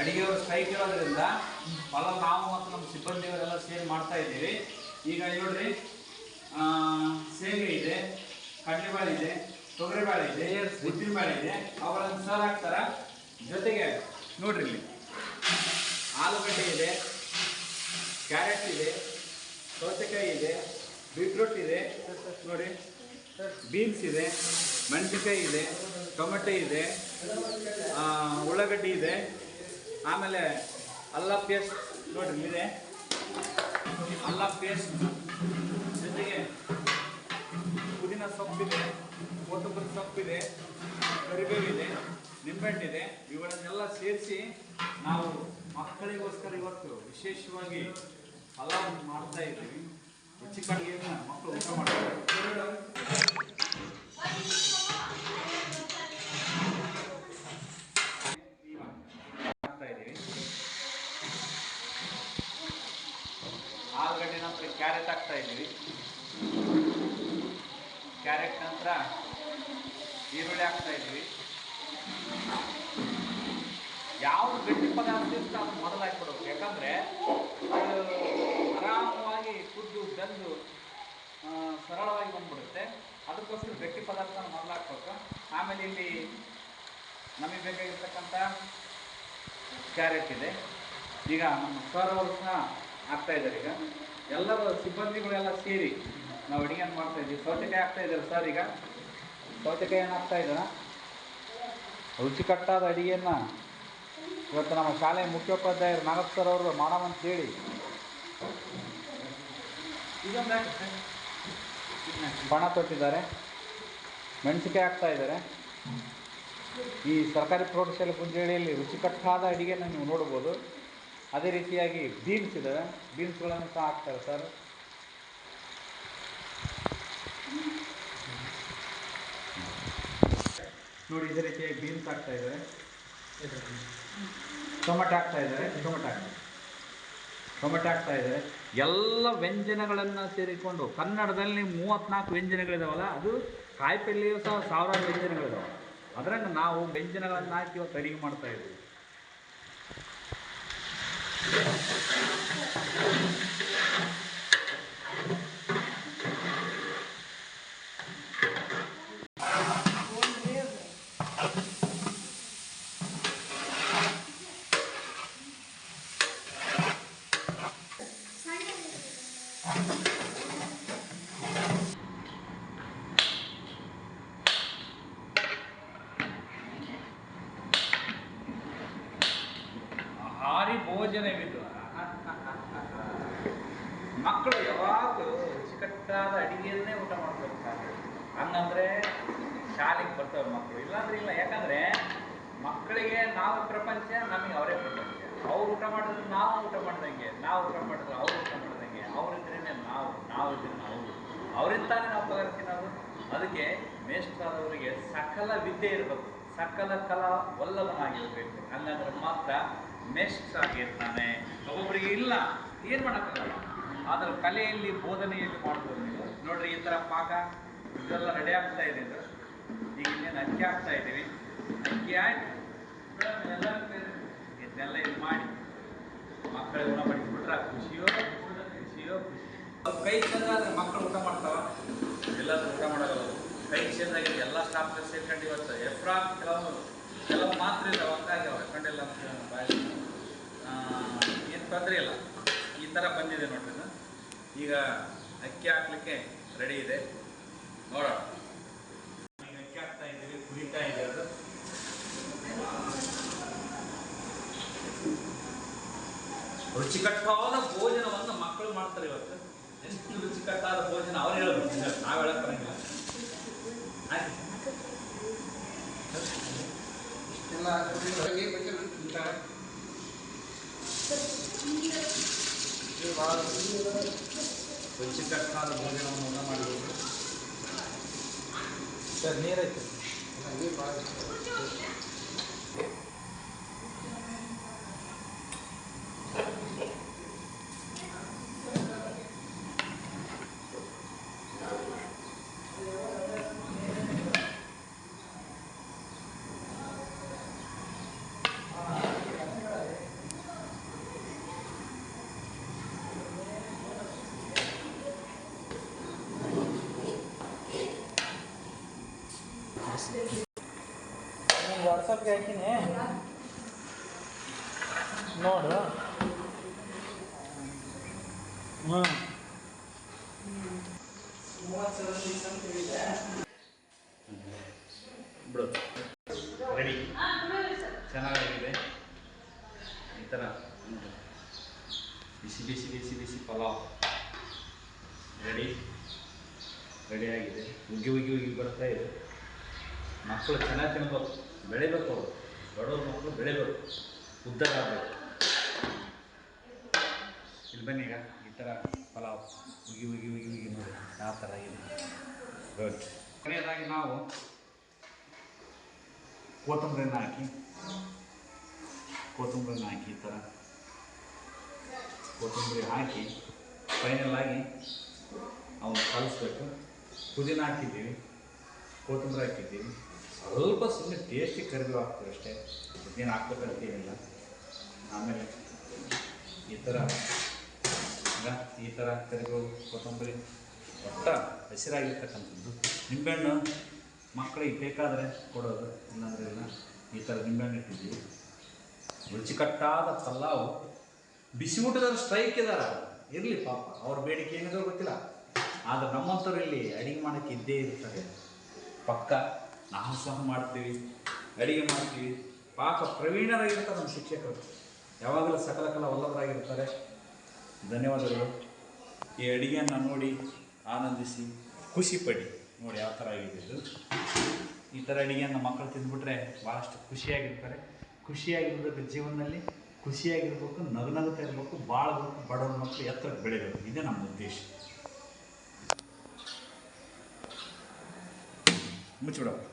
ಅಡಿಗೆಯವರು strike ಇರೋದ್ರಿಂದ ಫಲ ನಾವು ಮತ್ತು ನಮ್ಮ ಸಿಬ್ಬಂದಿಯವರೆಲ್ಲ ಸೇಲ್ ಮಾಡ್ತಾ ಇದ್ದೀವಿ. ಈಗ ನೋಡ್ರಿ ಸೇವೆ ಇದೆ, ಕಡಲೆಬೇಳೆ ಇದೆ, ತೊಗರಿಬೇಳೆ ಇದೆ, ಉದ್ದಿನಬೇಳೆ ಇದೆ, ಅವರನ್ನು ಸರ್ ಹಾಕ್ತಾರ. ಜೊತೆಗೆ ನೋಡ್ರಿ ಇಲ್ಲಿ, ಆಲೂಗಡ್ಡೆ ಇದೆ, ಕ್ಯಾರೆಟ್ ಇದೆ, ಸೌತೆಕಾಯಿ ಇದೆ ಬೀಟ್ರೂಟ್ ಇದೆ, ನೋಡಿ ಬೀನ್ಸ್ ಇದೆ ಮೆಣಸಿನ್ಕಾಯಿ ಇದೆ, ಟೊಮೆಟೊ ಇದೆ ಉಳ್ಳಾಗಡ್ಡಿ ಇದೆ. ಆಮೇಲೆ ಅಲ್ಲ ಪೇಸ್ಟ್ ನೋಡ್ರಿ, ಇದೆ. ಅಲ್ಲ ಪೇಸ್ಟ್ ಜೊತೆಗೆ ಪುದೀನ ಸೊಪ್ಪಿದೆ, ಕೊತ್ತಂಬರಿ ಸೊಪ್ಪಿದೆ, ಕರಿಬೇವಿದೆ, ನಿಂಬೆಹಣ್ಣಿದೆ ಇವುಗಳನ್ನೆಲ್ಲ ಸೇರಿಸಿ ನಾವು ಮಕ್ಕಳಿಗೋಸ್ಕರ ಇವತ್ತು ವಿಶೇಷವಾಗಿ ಪಲಾವ್ ಮಾಡ್ತಾ ಇದ್ದೀವಿ. ರುಚಿಕಟ್ಟಿಗೆಯನ್ನು ಮಕ್ಕಳು ಊಟ ಮಾಡ್ತಾರೆ ಮಾಡ್ತಾ ಇದ್ದೀವಿ ಆಲೂಗಡ್ಡೆ ನಂತರ ಕ್ಯಾರೆಟ್ ಹಾಕ್ತಾ ಇದ್ದೀವಿ. ಕ್ಯಾರೆಟ್ ನಂತರ ಈರುಳ್ಳಿ ಹಾಕ್ತಾ ಇದ್ದೀವಿ. ಯಾವ ಗಟ್ಟಿ ಪದಾರ್ಥ ಇರುತ್ತೆ ಅದು ಮೊದಲು ಹಾಕ್ಬಿಡ್ಬೇಕು. ಯಾಕಂದರೆ ಅದು ಆರಾಮವಾಗಿ ಕುದ್ದು, ಬೆಂದು ಸರಳವಾಗಿ ಬಂದ್ಬಿಡುತ್ತೆ. ಅದಕ್ಕೋಸ್ಕರ ಗಟ್ಟಿ ಪದಾರ್ಥ ಮೊದಲು ಹಾಕ್ಬೇಕು. ಆಮೇಲೆ ಇಲ್ಲಿ ನಮಗೆ ಬೇಕಾಗಿರ್ತಕ್ಕಂಥ ಕ್ಯಾರೆಟ್ ಇದೆ. ಈಗ ನಮ್ಮ ಸರ್ವರ್ಸ್ನ ಆಗ್ತಾ ಇದ್ದಾರೆ ಈಗ. ಎಲ್ಲರೂ ಸಿಬ್ಬಂದಿಗಳೆಲ್ಲ ಸೇರಿ ನಾವು ಅಡುಗೆಯನ್ನು ಮಾಡ್ತಾ ಇದ್ದೀವಿ. ಸೌತೆಕಾಯಿ ಆಗ್ತಾ ಇದ್ದಾರೆ ಸರ್ ಈಗ. ಸೌತೆಕಾಯಿ ಏನು ಆಗ್ತಾ ಇದ್ದಾರ? ರುಚಿಕಟ್ಟಾದ ಅಡುಗೆಯನ್ನು ಇವತ್ತು ನಮ್ಮ ಶಾಲೆಯ ಮುಖ್ಯೋಪಾಧ್ಯಾಯರು ನಾಗಪ್ಪ ಸರ್ ಅವರು ಮಾಡಮಂತೇಳಿ. ಬಣ ತೊಟ್ಟಿದ್ದಾರೆ. ಮೆಣಸಿಕಾಯಿ ಆಗ್ತಾ ಇದ್ದಾರೆ. ಈ ಸರ್ಕಾರಿ ಪ್ರೌಢಶಾಲೆ ಪುಂಜೇಳಿಯಲ್ಲಿ ರುಚಿಕಟ್ಟಾದ ಅಡುಗೆಯನ್ನು ನೀವು ನೋಡ್ಬೋದು ಅದೇ ರೀತಿಯಾಗಿ ಬೀನ್ಸ್ ಇದ್ದಾವೆ ಬೀನ್ಸ್ಗಳನ್ನು ಸಹ ಹಾಕ್ತಾರೆ ಸರ್ ನೋಡಿ, ಇದೇ ರೀತಿಯಾಗಿ ಬೀನ್ಸ್ ಹಾಕ್ತಾ ಇದ್ದಾರೆ. ಟೊಮೆಟೊ ಹಾಕ್ತಾ ಇದ್ದಾರೆ. ಟೊಮೆಟೊ ಹಾಕ್ತಾರೆ ಟೊಮೆಟೊ ಹಾಕ್ತಾ ಇದ್ದಾರೆ. ಎಲ್ಲ ವ್ಯಂಜನಗಳನ್ನು ಸೇರಿಕೊಂಡು ಕನ್ನಡದಲ್ಲಿ ಮೂವತ್ನಾಲ್ಕು ವ್ಯಂಜನಗಳಿದಾವಲ್ಲ, ಅದು ಕಾಯಿಪಲ್ಲೆಯೂ ಸಹ ಸಾವಿರಾರು ವ್ಯಂಜನಗಳಿದಾವೆ. ಅದರಂಗೆ ನಾವು ವ್ಯಂಜನಗಳನ್ನು ಹಾಕಿ ಇವತ್ತು ಅಡಿಗೆ ಮಾಡ್ತಾ ಇದ್ದೀವಿ. 何? ಭಾರಿ ಬಿದ್ದು ಮಕ್ಕಳು ಯಾವಾಗಲೂ ರುಚಿಕಟ್ಟಾದ ಅಡಿಗೆಯನ್ನೇ ಊಟ ಮಾಡ್ಬೇಕಾದ್ರೆ ಹಂಗಂದ್ರೆ ಶಾಲೆಗೆ ಬರ್ತವೆ ಮಕ್ಕಳು. ಇಲ್ಲಾಂದ್ರೆ ಇಲ್ಲ. ಯಾಕಂದ್ರೆ ಮಕ್ಕಳಿಗೆ ನಾವು ಪ್ರಪಂಚ, ನಮಗೆ ಅವರೇ ಪ್ರಪಂಚ. ಅವ್ರು ಊಟ ಮಾಡಿದ್ರೆ ನಾವು ಊಟ ಮಾಡ್ದಂಗೆ, ನಾವು ಊಟ ಮಾಡಿದ್ರೆ ಅವ್ರು ಊಟ ಮಾಡ್ದಂಗೆ. ಅವ್ರಿದ್ರೇನೆ ನಾವು ನಾವು ಇದ್ರೆ ಅವರು ಅವರಿಂದಾನೆ ನಾವು ಪಗಾರ ತಿನ್ನೋದು. ಅದಕ್ಕೆ ಮೇಷ್ಟ್ರಾದವರಿಗೆ ಸಕಲ ವಿದ್ಯೆ ಇರಬೇಕು. ಸಕಲ ಕಲಾ ವಲ್ಲಭನಾಗಿರ್ಬೇಕು. ಹಂಗಂದ್ರೆ ಮಾತ್ರ ಮೇಷ್ಟ್ರ ಆಗಿರ್ತಾನೆ. ಒಬ್ಬೊಬ್ಬರಿಗೆ ಇಲ್ಲ, ಏನು ಮಾಡೋಕ್ಕಾಗಲ್ಲ. ಆದ್ರೆ ಕಲೆಯಲ್ಲಿ, ಬೋಧನೆಯಲ್ಲಿ ಮಾಡ್ಬೋದು ನೀವು. ನೋಡ್ರಿ, ಈ ಥರ ಪಾಕ ಇದೆಲ್ಲ ರೆಡಿ ಆಗ್ತಾ ಇದೆ ಇದು ಈಗ ಇನ್ನೇನು ಅಕ್ಕಿ ಹಾಕ್ತಾ ಇದ್ದೀವಿ. ಅಕ್ಕಿ ಹಾಕಿ ಎಲ್ಲ ಇದನ್ನೆಲ್ಲ ಇದು ಮಾಡಿ, ಮಕ್ಕಳಿಗೆ ಮಾಡಿಸ್ಬಿಟ್ರೆ ಖುಷಿಯೋ ಖುಷಿಯೋ ಖುಷಿ ಕೈ ಚೆಂದ ಮಕ್ಕಳು ಊಟ ಮಾಡ್ತಾವ? ಎಲ್ಲರೂ ಊಟ ಮಾಡೋದು ಕೈ ಚೆಂದಾಗಿದೆ ಎಲ್ಲ ಸ್ಟಾಫ್ ಸೇರ್ಕೊಂಡು ಇವತ್ತು ಎಫ್ರಾ ಕೆಲವೊಂದು ಕೆಲವು ಮಾತ್ರ ಇದಾವೆ, ಹಂಗಾಗಿ ಅವ್ರು ಕಂಡಿಲ್ಲ ಅಂತ ಬಾಯಿ ಏನು ತೊಂದರೆ ಇಲ್ಲ. ಈ ಥರ ಬಂದಿದೆ ನೋಡ್ರಿ. ಈಗ ಅಕ್ಕಿ ಹಾಕ್ಲಿಕ್ಕೆ ರೆಡಿ ಇದೆ. ನೋಡೋಣ. ಈಗ ಅಕ್ಕಿ ಹಾಕ್ತಾ ಇದ್ದೀವಿ, ಕುಡಿತಾ ಇದೆ ಅದು. ರುಚಿಕಟ್ಟಾದ ಭೋಜನವನ್ನು ಮಕ್ಕಳು ಮಾಡ್ತಾರೆ ಇವತ್ತು. ಎಷ್ಟು ರುಚಿಕಟ್ಟಾದ ಭೋಜನ ಅವ್ರು ಹೇಳೋದು ನಾವು ಹೇಳಕ್ ಬರಂಗಿಲ್ಲ. ಆಯ್ತು ಬಗ್ಗೆ ತಿಂತಾರೆ ಇದು ಭಾಳ ರುಚಿಕಟ್ಟಾದ ಭೋಜನವನ್ನು ಮಾಡಬೇಕು ಸರ್ ನೀರೈತೆ ಭಾಳ ಇಷ್ಟ ವಾಟ್ಸಪ್ಗೆ ಹಾಕಿನಿ. ನೋಡು. ಹ್ಞೂ ಬಿಡು. ರೆಡಿ ಚೆನ್ನಾಗಿದೆ. ಈ ಥರ ಬಿಸಿ ಬಿಸಿ ಬಿಸಿ ಬಿಸಿ ಪಲಾವ್. ರೆಡಿ ರೆಡಿಯಾಗಿದೆ ಉಗ್ಗಿ ಉಗ್ಗಿ ಉಗ್ಗಿ ಬರ್ತಾ ಇದೆ. ಮಕ್ಕಳು ಚೆನ್ನಾಗಿ ತಿನ್ಬೇಕು. ಬೆಳಿಬೇಕು ಅವರು. ಬಡವ್ರ ಮಕ್ಕಳು ಬೆಳಿಬೇಕು. ಉದ್ಧಾರ ಆಗಬೇಕು. ಇಲ್ಲಿ ಬನ್ನಿ ಈಗ, ಈ ಥರ ಪಲಾವ್. ಉಗಿ ಉಗಿ ಉಗಿ ಉಗಿ ನೋಡಿ. ಯಾವ ಥರ ಗುಡ್ ಕೊನೆಯದಾಗಿ ನಾವು ಕೊತ್ತಂಬರಿನ ಹಾಕಿ ಕೊತ್ತಂಬರಿನ ಹಾಕಿ ಈ ಥರ ಕೊತ್ತಂಬರಿ ಹಾಕಿ ಫೈನಲ್ ಆಗಿ ಅವನು ಕಲಿಸ್ಬೇಕು. ಪುದೀನ ಹಾಕಿದ್ದೀವಿ. ಕೊತ್ತಂಬರಿ ಹಾಕಿದ್ದೀವಿ. ಸ್ವಲ್ಪ ಸುಮ್ಮನೆ ಟೇಸ್ಟಿಗೆ ಕರಿಬೇವು ಹಾಕ್ತೀವಿ ಅಷ್ಟೇ. ಏನು ಹಾಕ್ಬೇಕಂತೇನಿಲ್ಲ ಆಮೇಲೆ ಈ ಥರ ಈ ಥರ ಕರಿಬೇವು ಕೊತ್ತಂಬರಿ ಒಟ್ಟ ಹಸಿರಾಗಿರ್ತಕ್ಕಂಥದ್ದು. ನಿಂಬೆಹಣ್ಣು ಮಕ್ಕಳಿಗೆ ಬೇಕಾದರೆ ಕೊಡೋದು, ಇಲ್ಲಾಂದ್ರೆ ಇಲ್ಲ. ಈ ಥರ ನಿಂಬೆಹಣ್ಣು ಇಟ್ಟಿದ್ದೀವಿ. ರುಚಿಕಟ್ಟಾದ ಪಲಾವು. ಬಿಸಿ ಊಟದವ್ರು ಸ್ಟ್ರೈಕ್ ಇದಾರ. ಇರಲಿ ಪಾಪ, ಅವ್ರ ಬೇಡಿಕೆ ಏನಿದ್ರು ಗೊತ್ತಿಲ್ಲ. ಆದರೆ ನಮ್ಮಂಥವ್ರು ಇಲ್ಲಿ ಅಡಿಗೆ ಮಾಡೋಕ್ಕೆ ಇದ್ದೇ ಇರ್ತಾರೆ. ಪಕ್ಕ ನಾವು ಸಹ ಮಾಡ್ತೀವಿ, ಅಡಿಗೆ ಮಾಡ್ತೀವಿ. ಪಾಪ ಪ್ರವೀಣರಾಗಿರ್ತಾರೆ ನಮ್ಮ ಶಿಕ್ಷಕರು. ಯಾವಾಗಲೂ ಸಕಲ ಕಲ ಒಲ್ಲವರಾಗಿರ್ತಾರೆ ಧನ್ಯವಾದಗಳು. ಈ ಅಡಿಗೆಯನ್ನು ನೋಡಿ ಆನಂದಿಸಿ, ಖುಷಿಪಡಿ. ನೋಡಿ ಯಾವ ಥರ ಆಗಿದೆ ಇದು. ಈ ಥರ ಅಡಿಗೆಯನ್ನು ಮಕ್ಕಳು ತಿಂದ್ಬಿಟ್ರೆ ಭಾಳಷ್ಟು ಖುಷಿಯಾಗಿರ್ತಾರೆ. ಖುಷಿಯಾಗಿರ್ಬೇಕು ಜೀವನದಲ್ಲಿ. ಖುಷಿಯಾಗಿರ್ಬೇಕು ನಗು ನಗುತ್ತಾ ಇರಬೇಕು, ಬಾಳಬೇಕು ಬಡವ್ರ ಮಕ್ಕಳು ಎತ್ತರಕ್ಕೆ ಬೆಳಿಬೇಕು ಇದೇ ನಮ್ಮ ಉದ್ದೇಶ. ಮುಚ್ಚಿಬಿಡಪ್ಪ.